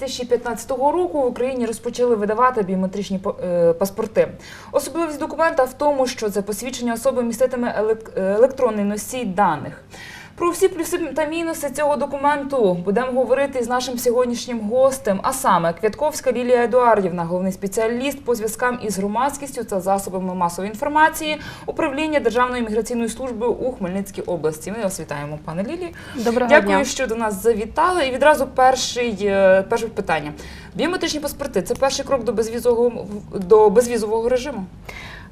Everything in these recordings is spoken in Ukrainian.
січня 2015 року в Україні розпочали видавати біометричні е, паспорти. Особливість документа в тому, що це посвідчення особи міститиме елек- електронний носій даних. Про всі плюси та мінуси цього документу будемо говорити з нашим сьогоднішнім гостем, а саме Квятковська Лілія Едуардівна, головний спеціаліст по зв'язкам із громадськістю та засобами масової інформації управління Державної міграційної служби у Хмельницькій області. Ми вас вітаємо, пане Лілі. Доброго Дякую, дня. що до нас завітали. І відразу перший, е, перше питання. Біометричні паспорти це перший крок до безвізового до безвізового режиму.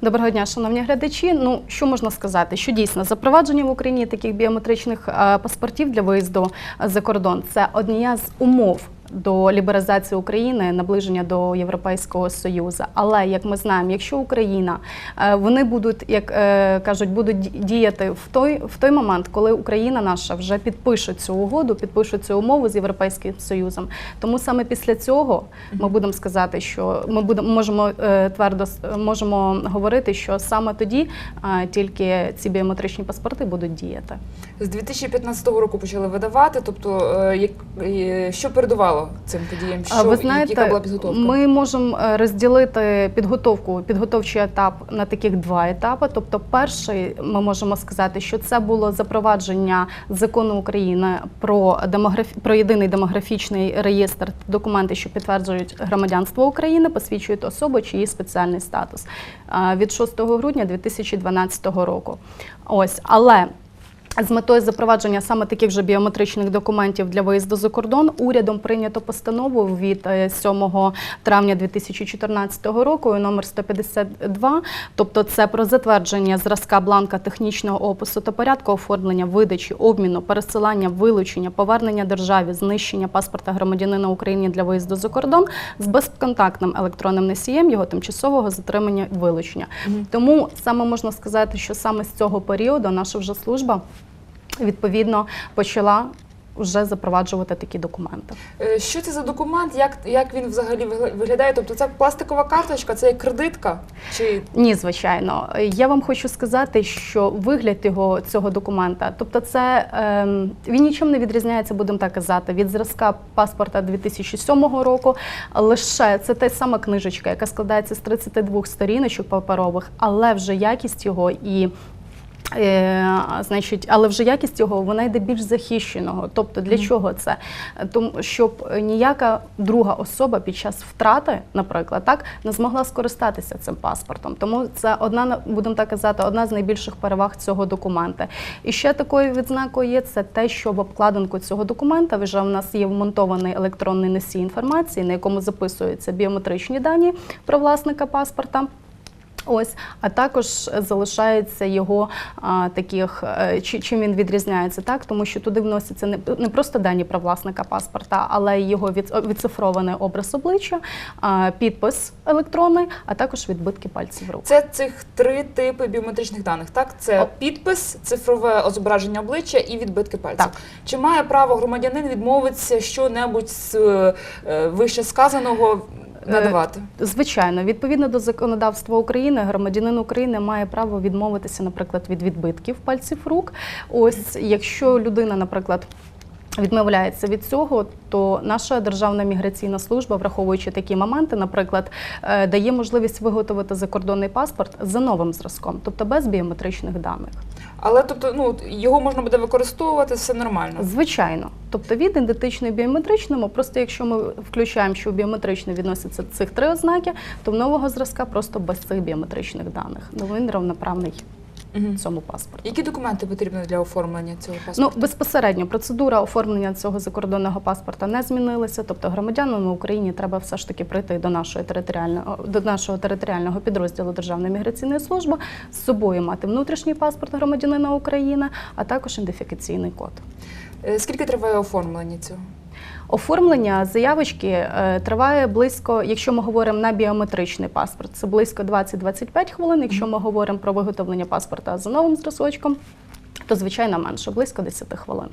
Доброго дня, шановні глядачі. Ну що можна сказати? Що дійсно запровадження в Україні таких біометричних е, паспортів для виїзду е, за кордон це однією з умов. До лібералізації України, наближення до Європейського Союзу. Але як ми знаємо, якщо Україна е, вони будуть, як е, кажуть, будуть діяти в той в той момент, коли Україна наша вже підпише цю угоду, підпише цю умову з Європейським Союзом. Тому саме після цього ми будемо сказати, що ми будемо можемо е, твердо можемо говорити, що саме тоді тільки ці біометричні паспорти будуть діяти. З 2015 року почали видавати. Тобто, як, що передувало цим подіям? Що, ви яка знаєте, була підготовка? ми можемо е, розділити підготовку, підготовчий етап на таких два етапи. Тобто, перший ми можемо сказати, що це було запровадження закону України про демограф... про єдиний демографічний реєстр документи, що підтверджують громадянство України, посвідчують особу чи її спеціальний статус е, від 6 грудня 2012 року. Ось, але з метою запровадження саме таких же біометричних документів для виїзду за кордон урядом прийнято постанову від е, 7 травня 2014 року номер 152, тобто це про затвердження зразка бланка технічного опису та порядку оформлення, видачі, обміну, пересилання, вилучення, повернення державі, знищення паспорта громадянина України для виїзду за кордон з безконтактним електронним носієм його тимчасового затримання і вилучення. Тому саме можна сказати, що саме з цього періоду наша вже служба відповідно почала вже запроваджувати такі документи. Е, Що це за документ? Як, як він взагалі вигля- виглядає? Тобто, це пластикова карточка, це кредитка? Чи Ні, звичайно. Я вам хочу сказати, що вигляд його цього документа, тобто, це ем, він нічим не відрізняється, будемо так казати, від зразка паспорта 2007 року. Лише це та сама книжечка, яка складається з 32 сторіночок паперових, але вже якість його і. Е, значить, але вже якість його вона йде більш захищеного. Тобто для Мгм. чого це? Тому щоб ніяка друга особа під час втрати, наприклад, так не змогла скористатися цим паспортом. Тому це одна будемо так казати, одна з найбільших переваг цього документа. І ще такою відзнакою є це те, що в обкладинку цього документа вже в нас є вмонтований електронний носій інформації, на якому записуються біометричні дані про власника паспорта. Ось, а також залишається його а, таких, е, чи- чим він відрізняється, так тому що туди вносяться не, не просто дані про власника паспорта, але й його від, відцифрований образ обличчя, а, підпис електронний, а також відбитки пальців рук. це цих три типи біометричних даних? Так, це О. підпис, цифрове зображення обличчя і відбитки пальців. Так. Чи має право громадянин відмовитися що-небудь з е, вище сказаного надавати? Звичайно, відповідно до законодавства України, громадянин України має право відмовитися, наприклад, від відбитків пальців рук. Ось якщо людина, наприклад. Відмовляється від цього, то наша державна міграційна служба, враховуючи такі моменти, наприклад, е, дає можливість виготовити закордонний паспорт за новим зразком, тобто без біометричних даних. Але тобто, ну його можна буде використовувати, все нормально. Звичайно, тобто від ідентичний біометричному, просто якщо ми включаємо, що біометричний відносяться цих три ознаки, то в нового зразка просто без цих біометричних даних. Ну він рівноправний Мгм. цьому паспорту. Які документи потрібні для оформлення цього Ну паспорту? безпосередньо процедура оформлення цього закордонного паспорта не змінилася. Тобто громадянам Україні треба все ж таки прийти до нашої територіального до нашого територіального підрозділу Державної міграційної служби з собою мати внутрішній паспорт громадянина України, а також ідентифікаційний код. Е, Скільки триває оформлення цього? Оформлення заявочки е, триває близько, якщо ми говоримо на біометричний паспорт, це близько 20-25 хвилин. Якщо ми говоримо про виготовлення паспорта за новим зразочком, то звичайно менше, близько 10 хвилин.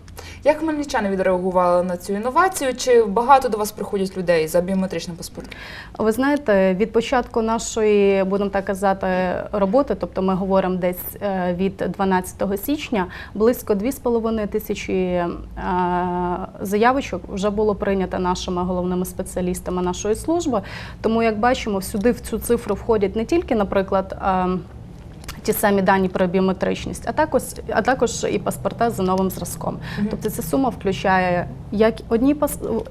Як хмельничани відреагували на цю інновацію? Чи багато до вас приходять людей за біометричним паспортом? Ви знаєте, від початку нашої, будемо так казати, роботи, тобто ми говоримо десь е, від 12 січня, близько 2,5 тисячі е, заявочок вже було прийнято нашими головними спеціалістами нашої служби. Тому, як бачимо, сюди в цю цифру входять не тільки, наприклад. Ті самі дані про біометричність, а також, а також і паспорта за новим зразком. Мгм. Тобто ця сума включає як одні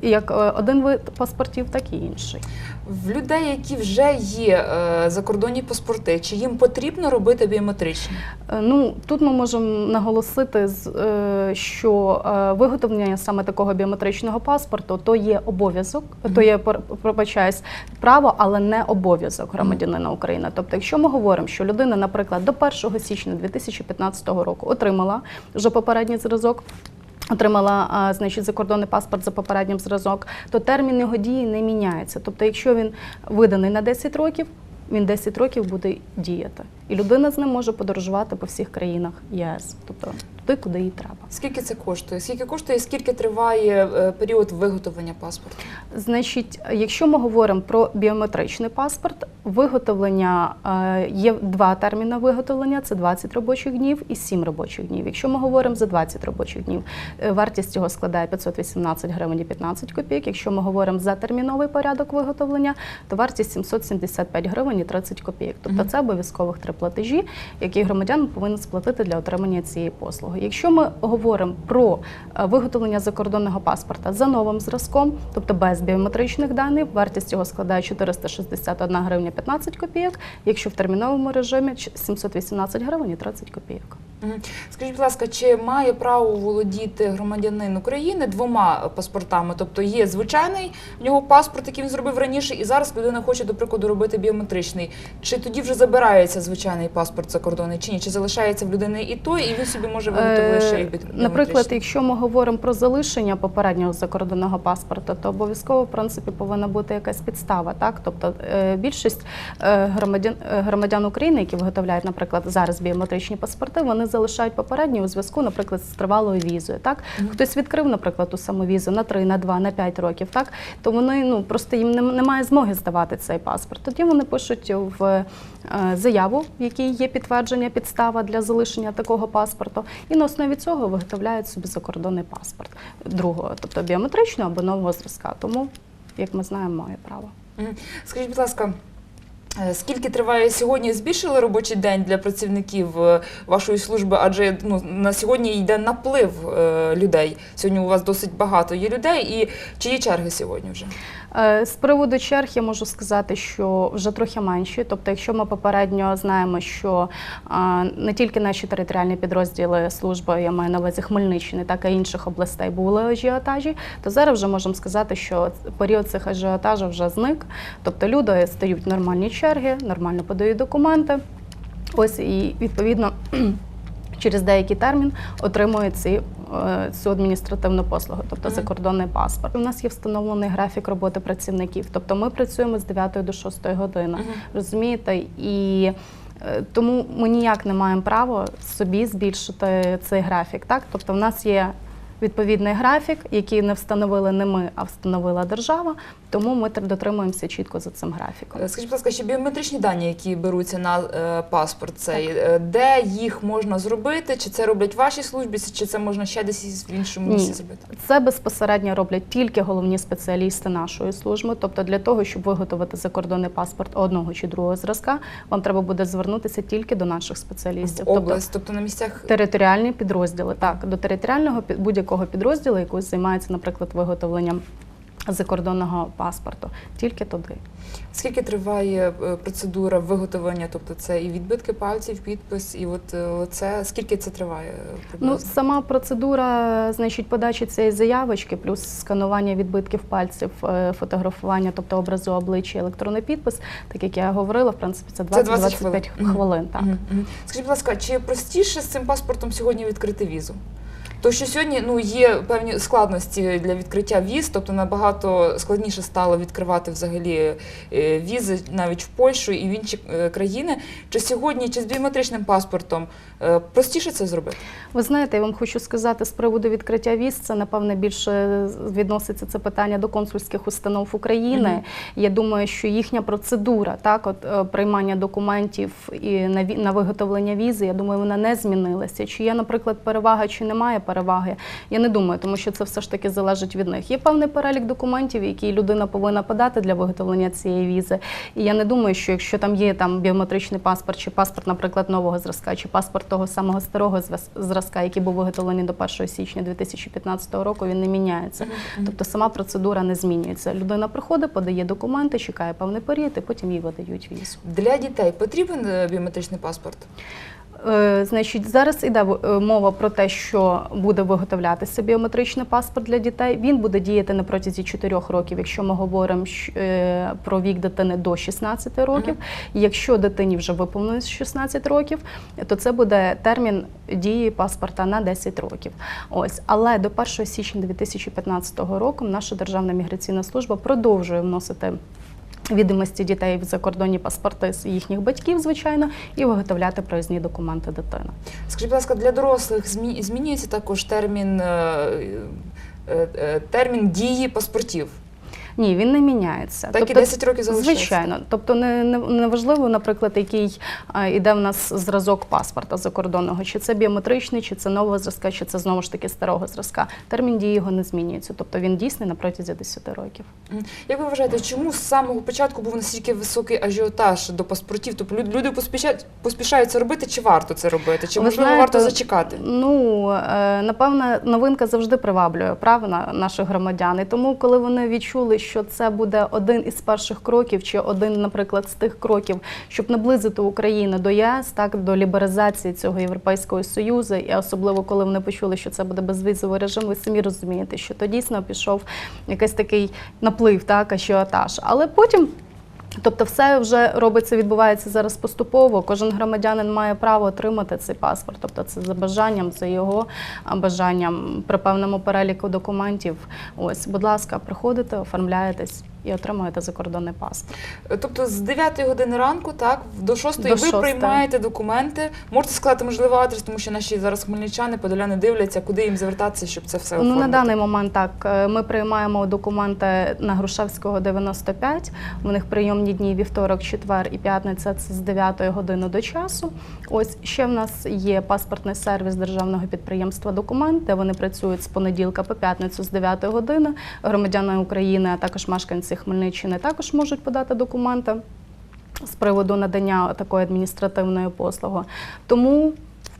як е, один вид паспортів, так і інший. В людей, які вже є е, закордонні паспорти, чи їм потрібно робити біометричні? Е, Ну тут ми можемо наголосити, що виготовлення саме такого біометричного паспорту то є обов'язок, то є пр- пробачаюсь, право, але не обов'язок громадянина України. Тобто, якщо ми говоримо, що людина, наприклад, до 1 січня 2015 року отримала вже попередній зразок. Отримала значить закордонний паспорт за попереднім зразок, то термін його дії не міняється. Тобто, якщо він виданий на 10 років, він 10 років буде діяти, і людина з ним може подорожувати по всіх країнах ЄС, тобто туди, куди їй треба. Скільки це коштує? Скільки коштує, і скільки триває е, період виготовлення паспорту? Значить, якщо ми говоримо про біометричний паспорт, виготовлення е, є два терміни виготовлення: це 20 робочих днів і 7 робочих днів. Якщо ми говоримо за 20 робочих днів, е, вартість цього складає 518 гривень і 15 копійок. Якщо ми говоримо за терміновий порядок виготовлення, то вартість 775 гривень і 30 копійок. Тобто це обов'язкових три платежі, які громадян повинен сплатити для отримання цієї послуги. Якщо ми говоримо про е, виготовлення закордонного паспорта за новим зразком, тобто без біометричних даних, вартість його складає 461 гривня 15 копійок. Якщо в терміновому режимі 718 гривень і 30 копійок. Скажіть, будь ласка, чи має право володіти громадянин України двома паспортами? Тобто є звичайний в нього паспорт, який він зробив раніше, і зараз людина хоче, до прикладу, робити біометричний. Чи тоді вже забирається звичайний паспорт закордонний, чи ні? Чи залишається в людини і той, і він собі може виготовити лише Е, Наприклад, якщо ми говоримо про залишення попереднього закордонного паспорта, то обов'язково в принципі повинна бути якась підстава. Так, тобто е, більшість е, громадян е, громадян України, які виготовляють, наприклад, зараз біометричні паспорти, вони залишають попередні у зв'язку, наприклад, з тривалою візою. Так, Мгм. хтось відкрив, наприклад, ту саму візу на 3, на 2, на 5 років. Так, то вони ну просто їм немає змоги здавати цей паспорт. Тоді вони пишуть в е, заяву, в якій є підтвердження, підстава для залишення такого паспорту, і на основі цього виготовляють собі закордонний паспорт другого, тобто біометричного або нового зразка. Тому, як ми знаємо, має право. Скажіть, будь ласка. Е, Скільки триває сьогодні? Збільшили робочий день для працівників е, вашої служби? Адже ну на сьогодні йде наплив е, людей. Сьогодні у вас досить багато є людей, і чи є черги сьогодні вже? Е, З приводу черг я можу сказати, що вже трохи менші. Тобто, якщо ми попередньо знаємо, що не тільки наші територіальні підрозділи служби, я маю на увазі Хмельниччини, так і інших областей були ажіотажі, то зараз вже можемо сказати, що період цих ажіотажів вже зник. Тобто люди стають нормальні черги, нормально подають документи. Ось і відповідно. Через деякий термін отримують ці, е, цю адміністративну послугу, тобто закордонний паспорт. У нас є встановлений графік роботи працівників, тобто ми працюємо з 9 до 6 години. Розумієте? І е, тому ми ніяк не маємо права собі збільшити цей графік. Так? Тобто, в нас є відповідний графік, який не встановили не ми, а встановила держава. Тому ми тр- дотримуємося чітко за цим графіком. Е, Скажіть, будь ласка, ще біометричні дані, які беруться на е, паспорт, цей е, де їх можна зробити? Чи це роблять в вашій службі, чи це можна ще десь в іншому Ні. місці зробити? Це безпосередньо роблять тільки головні спеціалісти нашої служби. Тобто, для того, щоб виготовити закордонний паспорт одного чи другого зразка, вам треба буде звернутися тільки до наших спеціалістів. В область, тобто на місцях Територіальні підрозділи, так, до територіального під- будь-якого підрозділу, який займається, наприклад, виготовленням закордонного паспорту, тільки туди. скільки триває е, процедура виготовлення? Тобто це і відбитки пальців, підпис, і от е, це скільки це триває? е, Ну, сама процедура, значить, подачі цієї заявочки, плюс сканування відбитків пальців, фотографування, тобто образу обличчя, електронний підпис, так як я говорила, в принципі, це Це 20 20-25 хвилин. хвилин. так. Скажіть, будь ласка, чи простіше з цим паспортом сьогодні відкрити візу? То що сьогодні ну є певні складності для відкриття віз, тобто набагато складніше стало відкривати взагалі е, візи навіть в Польщу і в інші е, країни. Чи сьогодні, чи з біометричним паспортом е, простіше це зробити? Ви знаєте, я вам хочу сказати з приводу відкриття віз, це напевне більше відноситься це питання до консульських установ України. Мгм. Я думаю, що їхня процедура, так, от приймання документів і на на виготовлення візи, я думаю, вона не змінилася. Чи є, наприклад, перевага, чи немає переваги, я не думаю, тому що це все ж таки залежить від них. Є певний перелік документів, які людина повинна подати для виготовлення цієї візи. І я не думаю, що якщо там є там біометричний паспорт, чи паспорт, наприклад, нового зразка, чи паспорт того самого старого зразка, який був виготовлений до 1 січня 2015 року, він не міняється. Тобто сама процедура не змінюється. Людина приходить, подає документи, чекає певний період, і потім їй видають візу. Для дітей потрібен е, біометричний паспорт? Е, Значить, зараз іде е, мова про те, що буде виготовлятися біометричний паспорт для дітей. Він буде діяти на протязі 4 років, якщо ми говоримо е, про вік дитини до 16 років. Якщо дитині вже виповнилось 16 років, то це буде термін дії паспорта на 10 років. Ось, але до 1 січня 2015 року наша Державна міграційна служба продовжує вносити. Відомості дітей в закордонні паспорти з їхніх батьків, звичайно, і виготовляти проїзні документи дитини. Скажіть, будь ласка, для дорослих змі- змінюється також термін, е, е, е, термін дії паспортів. Ні, він не міняється. Так і 10 років залишається. Звичайно, тобто не, не, не важливо, наприклад, який а, іде в нас зразок паспорта закордонного, чи це біометричний, чи це нового зразка, чи це знову ж таки старого зразка. Термін дії його не змінюється, тобто він дійсний на протязі 10 років. Як ви вважаєте, чому з самого початку був настільки високий ажіотаж до паспортів? Тобто люд- люди поспішають, поспішають це робити, чи варто це робити? Чи можливо знаєте, варто зачекати? Ну е, напевне, новинка завжди приваблює правда наших громадян. І тому, коли вони відчули, що це буде один із перших кроків, чи один, наприклад, з тих кроків, щоб наблизити Україну до ЄС, так до лібералізації цього європейського союзу, і особливо коли вони почули, що це буде безвізовий режим, ви самі розумієте, що то дійсно пішов якийсь такий наплив, так ажіотаж. Але потім. Тобто, все вже робиться, відбувається зараз поступово. Кожен громадянин має право отримати цей паспорт. Тобто, це за бажанням, за його бажанням при певному переліку документів. Ось, будь ласка, приходите, оформляєтесь і отримуєте закордонний паспорт. Е, Тобто з 9 години ранку, так, до 6 До ви 6. приймаєте документи. Можете сказати, можливо, адрес, тому що наші зараз хмельничани, подоляни дивляться, куди їм звертатися, щоб це все Ну на даний момент так е, ми приймаємо документи на Грушевського 95. В них прийомні дні вівторок, четвер і п'ятниця. Це з 9 години до часу. Ось ще в нас є паспортний сервіс державного підприємства Документ, де вони працюють з понеділка по п'ятницю з 9 години. Громадяни України, а також мешканці Хмельниччини також можуть подати документи з приводу надання такої адміністративної послуги. Тому,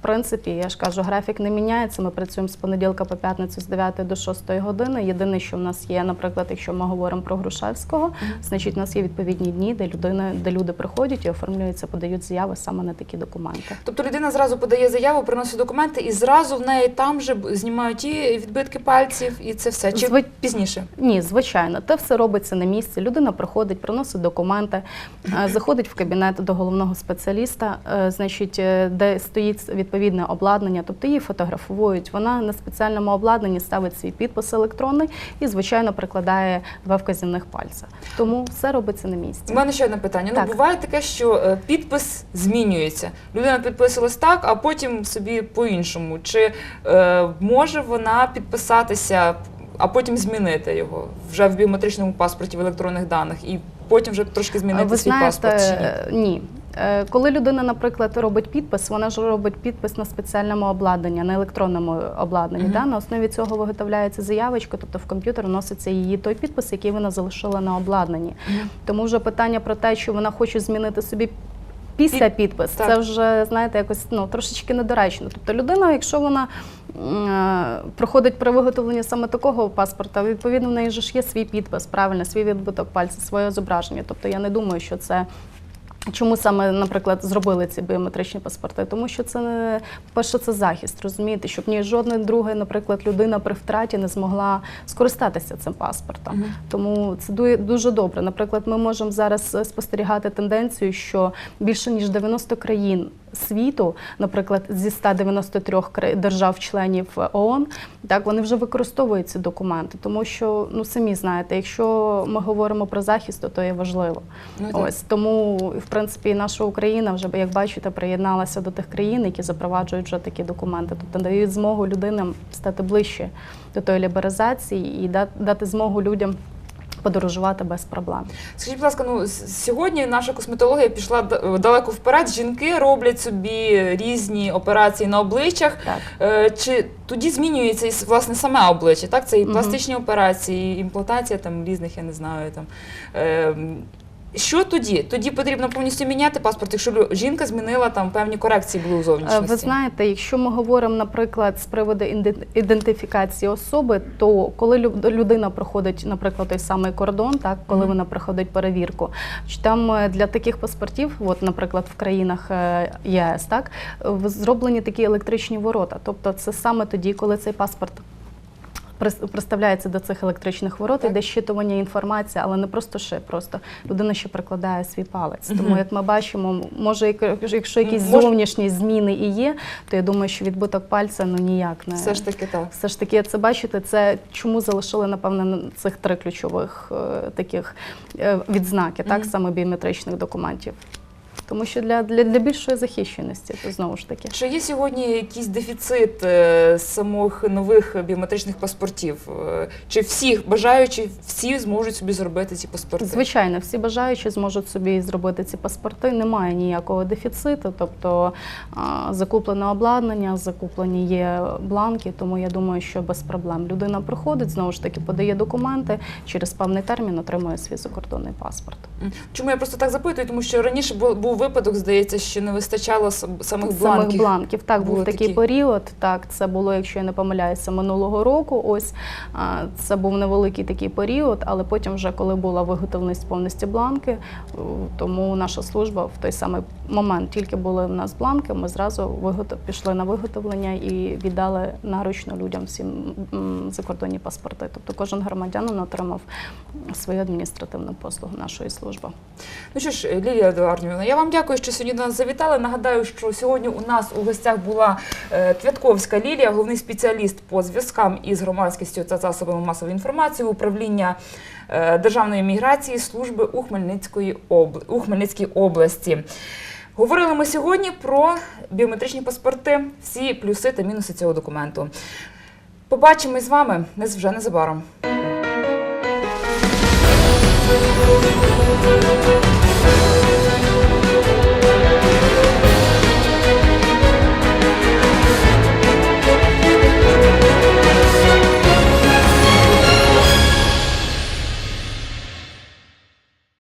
принципі, я ж кажу, графік не міняється. Ми працюємо з понеділка по п'ятницю з 9 до 6 години. Єдине, що в нас є, наприклад, якщо ми говоримо про Грушевського, значить, у нас є відповідні дні, де людина, де люди приходять і оформлюються, подають заяви саме на такі документи. Тобто людина зразу подає заяву, приносить документи, і зразу в неї там же знімають і відбитки пальців, і це все. Чи Зви- пізніше? Ні, звичайно, те все робиться на місці. Людина приходить, приносить документи, е, заходить в кабінет до головного спеціаліста, е, значить, е, де стоїть відповідне обладнання, тобто її фотографують. Вона на спеціальному обладнанні ставить свій підпис електронний і, звичайно, прикладає два вказівних пальця. Тому все робиться на У місці. мене ще одне питання. Так. Ну буває таке, що е, підпис змінюється. Людина підписалась так, а потім собі по-іншому. Чи е, може вона підписатися, а потім змінити його вже в біометричному паспорті в електронних даних, і потім вже трошки змінити Ви свій знаєте, паспорт? Чи ні? ні. Е, Коли людина, наприклад, робить підпис, вона ж робить підпис на спеціальному обладнанні, на електронному обладнанні. Мгм. Да? На основі цього виготовляється заявочка, тобто в комп'ютер вноситься її той підпис, який вона залишила на обладнанні. Мгм. Тому вже питання про те, що вона хоче змінити собі. Після підпис, так. це вже знаєте, якось ну трошечки недоречно. Тобто людина, якщо вона е, проходить при виготовленні саме такого паспорта, відповідно в неї ж є свій підпис, правильно, свій відбиток пальця, своє зображення. Тобто я не думаю, що це. Чому саме, наприклад, зробили ці біометричні паспорти? Тому що це не перше, це захист, розумієте, щоб ні жодна друга, наприклад, людина при втраті не змогла скористатися цим паспортом. Мгм. Тому це ду- дуже добре. Наприклад, ми можемо зараз е, спостерігати тенденцію, що більше ніж 90 країн світу, наприклад, зі 193 кра- держав-членів ООН, так вони вже використовують ці документи, тому що ну самі знаєте, якщо ми говоримо про захист, то, то є важливо. Ну, так. Ось тому, в принципі, наша Україна вже, як бачите, приєдналася до тих країн, які запроваджують вже такі документи, тобто дають змогу людинам стати ближче до тої лібералізації і дати змогу людям подорожувати без проблем. Скажіть, будь ласка, ну сьогодні наша косметологія пішла далеко вперед. Жінки роблять собі різні операції на обличчях. Так. Е, Чи тоді змінюється і власне саме обличчя? Так, це і пластичні пластичні операції, і імплантація там різних, я не знаю там. Що тоді? Тоді потрібно повністю міняти паспорт, якщо жінка змінила там певні корекції були у Е, зовнішності. Ви знаєте, якщо ми говоримо, наприклад, з приводу ідентифікації особи, то коли людина проходить, наприклад, той самий кордон, так коли Мгм. вона проходить перевірку, чи там е, для таких паспортів, от, наприклад, в країнах е, ЄС, так зроблені такі електричні ворота. Тобто, це саме тоді, коли цей паспорт. Прис- Приставляється до цих електричних ворот, іде щитування інформації, але не просто ще просто людина ще прикладає свій палець. Тому, як ми бачимо, може, якщо якісь зовнішні зміни і є, то я думаю, що відбиток пальця ну ніяк не Все ж таки так. все ж таки це бачите. Це чому залишили напевно цих три ключових е, таких е, відзнаки, так саме біометричних документів. Тому що для, для, для більшої захищеності, то знову ж таки. Чи є сьогодні якийсь дефіцит е, самих нових біометричних паспортів? Е, Чи всі бажаючі всі зможуть собі зробити ці паспорти? Звичайно, всі бажаючі зможуть собі зробити ці паспорти. Немає ніякого дефіциту, тобто а, закуплене обладнання, закуплені є бланки, тому я думаю, що без проблем людина проходить, знову ж таки подає документи, через певний термін отримує свій закордонний паспорт. Чому я просто так запитую? Тому що раніше був випадок, здається, що не вистачало сам- самих Самих бланків. бланків. Так, був такий такі. період. Так, це було, якщо я не помиляюся, минулого року. Ось це був невеликий такий період, але потім, вже коли була виготовленість повністю бланки, тому наша служба в той самий момент тільки були в нас бланки, ми зразу виготов... пішли на виготовлення і віддали наручно людям всім закордонні паспорти. Тобто кожен громадянин отримав свою адміністративну послугу нашої служби. Ну що ж, Лілія Едуардівна, я вам дякую, що сьогодні до нас завітали. Нагадаю, що сьогодні у нас у гостях була е, Квятковська Лілія, головний спеціаліст по зв'язкам із громадськістю та засобами масової інформації управління е, Державної міграції служби у, Хмельницької обл... у Хмельницькій області. Говорили ми сьогодні про біометричні паспорти, всі плюси та мінуси цього документу. Побачимось з вами вже незабаром.